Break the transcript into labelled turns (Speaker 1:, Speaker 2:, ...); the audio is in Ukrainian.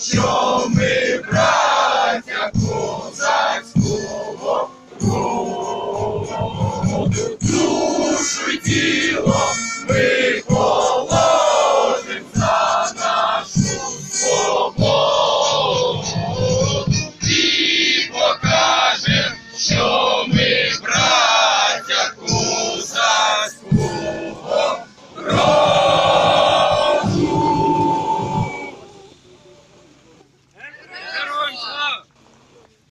Speaker 1: show me